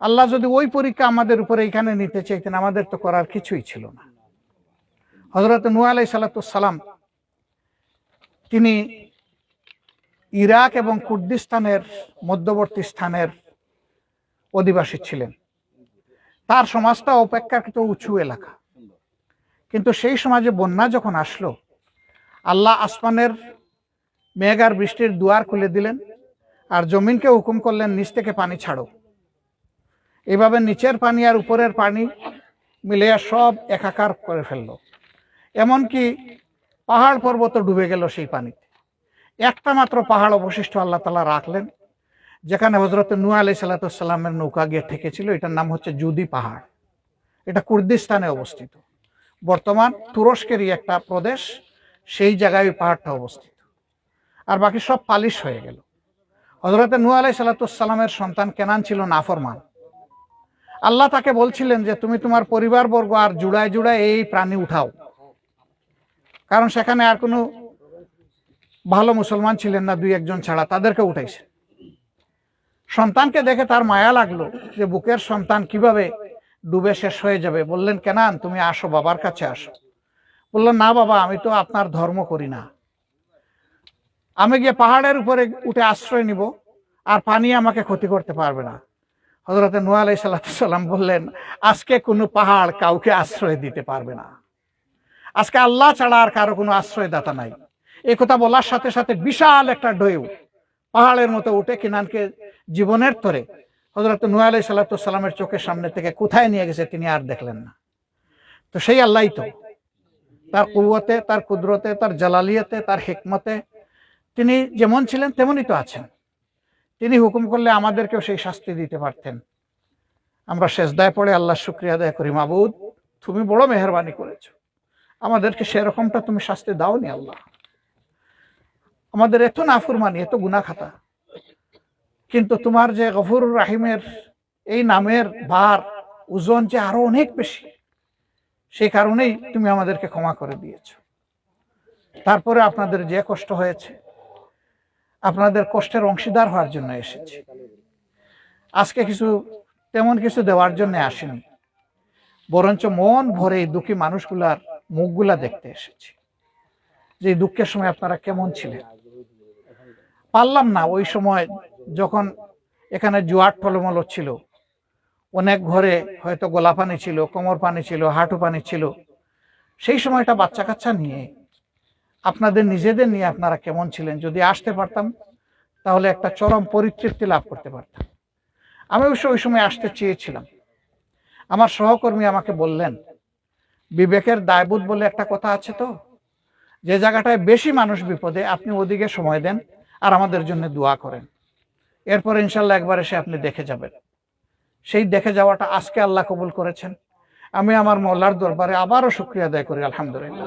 আল্লাহ যদি ওই পরীক্ষা আমাদের উপরে এখানে নিতে চাইতেন, আমাদের তো করার কিছুই ছিল না। হজরত নু আলাই সালাতাম তিনি ইরাক এবং কুর্দিস্তানের মধ্যবর্তী স্থানের অধিবাসী ছিলেন। তার সমাজটা অপেক্ষাকৃত উঁচু এলাকা। কিন্তু সেই সমাজে বন্যা যখন আসলো, আল্লাহ আসমানের মেঘ আর বৃষ্টির দুয়ার খুলে দিলেন আর জমিনকে হুকুম করলেন, নিচ থেকে পানি ছাড়ো। এভাবে নিচের পানি আর উপরের পানি মিলিয়ে সব একাকার করে ফেলল। এমনকি পাহাড় পর্বত ডুবে গেল সেই পানিতে। একটা মাত্র পাহাড় অবশিষ্ট আল্লাহ তালা রাখলেন, যেখানে হজরত নু আলি সাল্লাতামের নৌকা গিয়ে ঠেকেছিল। এটার নাম হচ্ছে জুদি পাহাড়। এটা কুর্দিস্তানে অবস্থিত। বর্তমান তুরস্কেরই একটা প্রদেশ, সেই জায়গায় পাহাড়টা অবস্থিত। আর বাকি সব পালিশ হয়ে গেল। হজরত নু আলাই সাল্লাতামের সন্তান কেনান ছিল নাফরমান। আল্লাহ তাকে বলছিলেন যে তুমি তোমার পরিবারবর্গ আর জুড়ায় জুড়ায় এই প্রাণী উঠাও। কারণ সেখানে আর কোনো ভালো মুসলমান ছিলেন না, দুই একজন ছাড়া, তাদেরকে উঠাইছে। সন্তানকে দেখে তার মায়া লাগল যে বুকের সন্তান কীভাবে ডুবে শেষ হয়ে যাবে। বললেন, কেনান, তুমি আসো, বাবার কাছে আসো। বললেন, না বাবা, আমি তো আপনার ধর্ম করি না। আমি গিয়ে পাহাড়ের উপরে উঠে আশ্রয় নিব, আর পানি আমাকে ক্ষতি করতে পারবে না। হজরত নুয়া আলাই সাল্লাম বললেন, আজকে কোনো পাহাড় কাউকে আশ্রয় দিতে পারবে না। আজকে আল্লাহ ছাড়া আর কারও কোনো আশ্রয়দাতা নাই। এই কথা বলার সাথে সাথে বিশাল একটা ঢেউ পাহাড়ের মতো উঠে কিনানকে জীবনের তরে হজরত নুয়া আলাই সাল্লামের চোখের সামনে থেকে কোথায় নিয়ে গেছে তিনি আর দেখলেন না। তো সেই আল্লাহ তো তার কুয়াতে তার কুদরতে, তার জালালিয়াতে, তার হেকমতে তিনি যেমন ছিলেন তেমনই তো আছেন। তিনি হুকুম করলে আমাদেরকেও সেই শাস্তি দিতে পারতেন। আমরা শেষদায় পড়ে আল্লাহ শুক্রিয়া আদায় করি, মাবুদ, তুমি বড় মেহরবানি করেছ। আমাদেরকে সেরকমটা তুমি শাস্তি দাওনি আল্লাহ। আমাদের এত নাফরমানি, এত গুনা খাতা। কিন্তু তোমার যে গফুর রাহিমের এই নামের ভার, ওজন যে আরও অনেক বেশি, সেই কারণেই তুমি আমাদেরকে ক্ষমা করে দিয়েছ। তারপরে আপনাদের যে কষ্ট হয়েছে আপনাদের কষ্টের অংশীদার হওয়ার জন্য এসেছি। আজকে কিছু, তেমন কিছু দেওয়ার জন্য আসেনি। বরঞ্চ মন ভরে এই দুঃখী মানুষগুলার মুখগুলা দেখতে এসেছি। যে দুঃখের সময় আপনারা কেমন ছিলেন? পারলাম না ওই সময় যখন এখানে জোয়ার টলমল ছিল অনেক ঘরে হয়তো গোলা পানি ছিল, কোমর পানি ছিল, হাঁটু পানি ছিল। সেই সময়টা বাচ্চা কাচ্চা নিয়ে আপনাদের নিজেদের নিয়ে আপনারা কেমন ছিলেন? যদি আসতে পারতাম, তাহলে একটা চরম পরিতৃপ্তি লাভ করতে পারতাম। আমি অবশ্য ওই সময় আসতে চেয়েছিলাম। আমার সহকর্মী আমাকে বললেন, বিবেকের দায়বোধ বলে একটা কথা আছে তো? যে জায়গাটায় বেশি মানুষ বিপদে, আপনি ওদিকে সময় দেন আর আমাদের জন্য দোয়া করেন। এরপর ইনশাল্লাহ একবার এসে আপনি দেখে যাবেন। সেই দেখে যাওয়াটা আজকে আল্লাহ কবুল করেছেন। আমি আমার মোল্লার দরবারে আবারও শুক্রিয়া আদায় করি, আলহামদুলিল্লাহ।